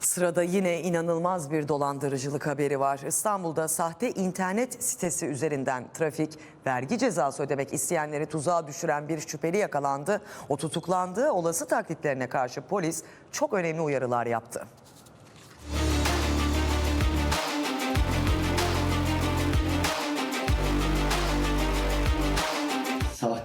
Sırada yine inanılmaz bir dolandırıcılık haberi var. İstanbul'da sahte internet sitesi üzerinden trafik, vergi cezası ödemek isteyenleri tuzağa düşüren bir şüpheli yakalandı. O tutuklandı. Olası taklitlerine karşı polis çok önemli uyarılar yaptı.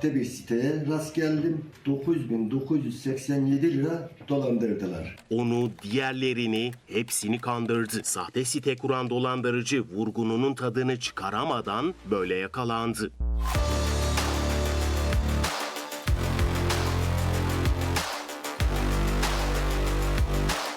Sahte bir siteye rast geldim. 9987 lira dolandırdılar. Onu, diğerlerini, hepsini kandırdı. Sahte site kuran dolandırıcı vurgununun tadını çıkaramadan böyle yakalandı.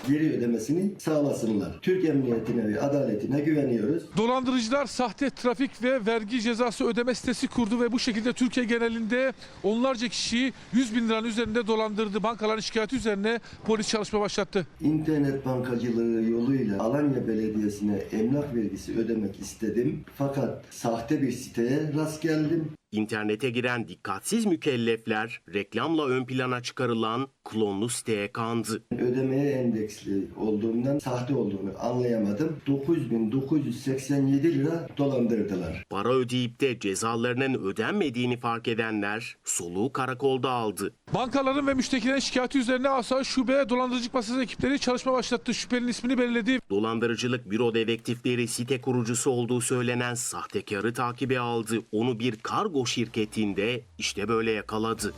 Geri ödemesini sağlasınlar. Türk Emniyetine ve adaletine güveniyoruz. Dolandırıcılar sahte trafik ve vergi cezası ödeme sitesi kurdu ve bu şekilde Türkiye genelinde onlarca kişiyi 100 bin liranın üzerinde dolandırdı. Bankaların şikayeti üzerine polis çalışma başlattı. İnternet bankacılığı yoluyla Alanya Belediyesi'ne emlak vergisi ödemek istedim. Fakat sahte bir siteye rast geldim. İnternete giren dikkatsiz mükellefler reklamla ön plana çıkarılan klonlu siteye kandı. Ödemeye endeksli olduğundan sahte olduğunu anlayamadım. 9987 lira dolandırdılar. Para ödeyip de cezalarının ödenmediğini fark edenler soluğu karakolda aldı. Bankaların ve müştekilerin şikayeti üzerine Asayiş Şube Dolandırıcılık Masası ekipleri çalışma başlattı. Şüphelinin ismini belirledi. Dolandırıcılık büro dedektifleri site kurucusu olduğu söylenen sahtekarı takibe aldı. Onu bir kargo şirketinde işte böyle yakaladı.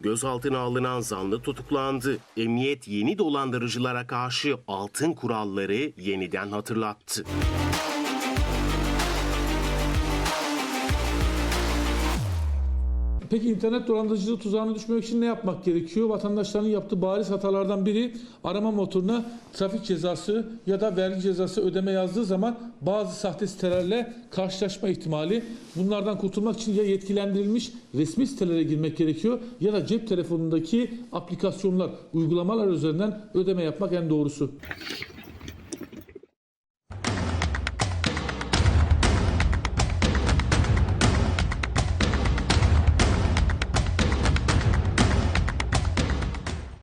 Gözaltına alınan zanlı tutuklandı. Emniyet yeni dolandırıcılara karşı altın kuralları yeniden hatırlattı. Peki internet dolandırıcılığı tuzağına düşmemek için ne yapmak gerekiyor? Vatandaşların yaptığı bariz hatalardan biri arama motoruna trafik cezası ya da vergi cezası ödeme yazdığı zaman bazı sahte sitelerle karşılaşma ihtimali. Bunlardan kurtulmak için ya yetkilendirilmiş resmi sitelere girmek gerekiyor ya da cep telefonundaki aplikasyonlar, uygulamalar üzerinden ödeme yapmak en doğrusu.